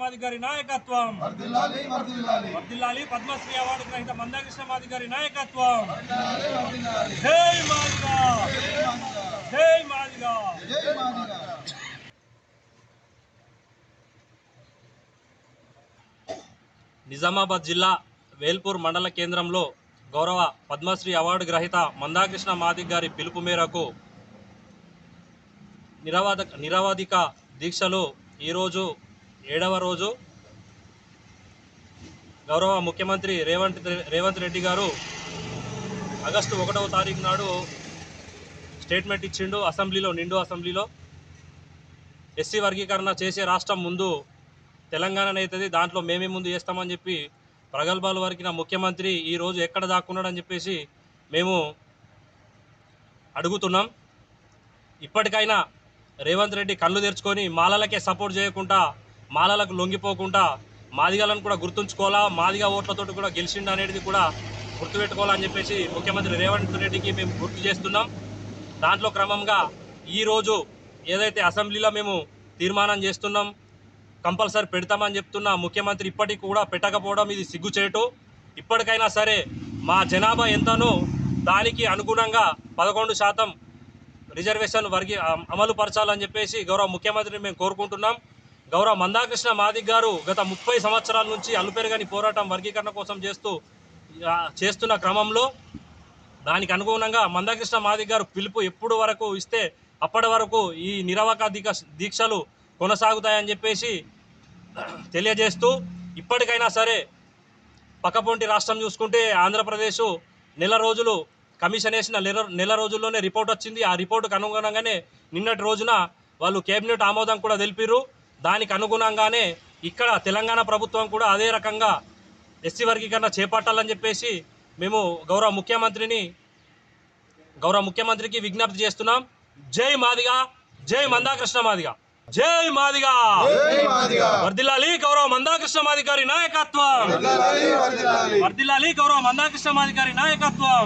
మాదిగారి నాయకత్వం. వర్ధిల్లాలి వర్ధిల్లాలి వర్దిల్లాలి పద్మశ్రీ అవార్డు గ్రహీత మందాకృష్ణ మాదిగారి నాయకత్వం. జై మాదిగా. జై మాదిగా. జై మాదిగా. నిజామాబాద్ జిల్లా వేల్పూర్ మండల కేంద్రంలో గౌరవ పద్మశ్రీ అవార్డు గ్రహీత మందాకృష్ణ మాదిగ్ గారి పిలుపు మేరకు నిరవాద నిరవధిక దీక్షలు ఈరోజు ఏడవ రోజు గౌరవ ముఖ్యమంత్రి రేవంత్ రేవంత్ రెడ్డి గారు ఆగస్టు ఒకటవ తారీఖు నాడు స్టేట్మెంట్ ఇచ్చిండు అసెంబ్లీలో నిండు అసెంబ్లీలో. ఎస్సీ వర్గీకరణ చేసే రాష్ట్రం ముందు తెలంగాణ అవుతుంది దాంట్లో మేమే ముందు చేస్తామని చెప్పి ప్రగల్భాలు వరకిన ముఖ్యమంత్రి ఈరోజు ఎక్కడ దాక్కున్నాడని చెప్పేసి మేము అడుగుతున్నాం. ఇప్పటికైనా రేవంత్ రెడ్డి కళ్ళు తెరుచుకొని మాలలకే సపోర్ట్ చేయకుండా మాలలకు లొంగిపోకుండా మాదిగలను కూడా గుర్తుంచుకోవాలా? మాదిగ ఓట్లతోటి కూడా గెలిచిండు అనేది కూడా గుర్తుపెట్టుకోవాలని చెప్పేసి ముఖ్యమంత్రి రేవంత్ రెడ్డికి మేము గుర్తు చేస్తున్నాం. దాంట్లో క్రమంగా ఈరోజు ఏదైతే అసెంబ్లీలో మేము తీర్మానం చేస్తున్నాం కంపల్సరీ పెడతామని చెప్తున్న ముఖ్యమంత్రి ఇప్పటికి కూడా పెట్టకపోవడం ఇది సిగ్గుచేటు. ఇప్పటికైనా సరే మా జనాభా ఎంతనో దానికి అనుగుణంగా పదకొండు శాతం రిజర్వేషన్ వర్గి అమలు పరచాలని చెప్పేసి గౌరవ ముఖ్యమంత్రిని మేము కోరుకుంటున్నాం. గౌరవ మందాకృష్ణ మాదిక్ గారు గత ముప్పై సంవత్సరాల నుంచి అల్లుపెరగని పోరాటం వర్గీకరణ కోసం చేస్తూ చేస్తున్న క్రమంలో దానికి అనుగుణంగా మందకృష్ణ మాదిక్ గారు పిలుపు ఎప్పుడు వరకు ఇస్తే అప్పటి వరకు ఈ నిరవక దీక్ష దీక్షలు కొనసాగుతాయని చెప్పేసి తెలియజేస్తూ ఇప్పటికైనా సరే పక్కపొంటి రాష్ట్రం చూసుకుంటే ఆంధ్రప్రదేశ్ నెల రోజులు కమిషన్ వేసిన నెల నెల రోజుల్లోనే రిపోర్ట్ వచ్చింది. ఆ రిపోర్టుకు అనుగుణంగానే నిన్నటి రోజున వాళ్ళు కేబినెట్ ఆమోదం కూడా తెలిపారు దానికి అనుగుణంగానే ఇక్కడ తెలంగాణ ప్రభుత్వం కూడా అదే రకంగా ఎస్సీ వర్గీకరణ చేపట్టాలని చెప్పేసి మేము గౌరవ ముఖ్యమంత్రిని గౌరవ ముఖ్యమంత్రికి విజ్ఞప్తి చేస్తున్నాం. జై మాదిగా జై మందాకృష్ణ మాదిగా జై మాదిగా! జై మాదిగా! వర్దిల్లాలి గౌరవ మందాకృష్ణ మాది గారి నాయకత్వం! వర్దిల్లాలి గౌరవ మందాకృష్ణ మాది గారి నాయకత్వం!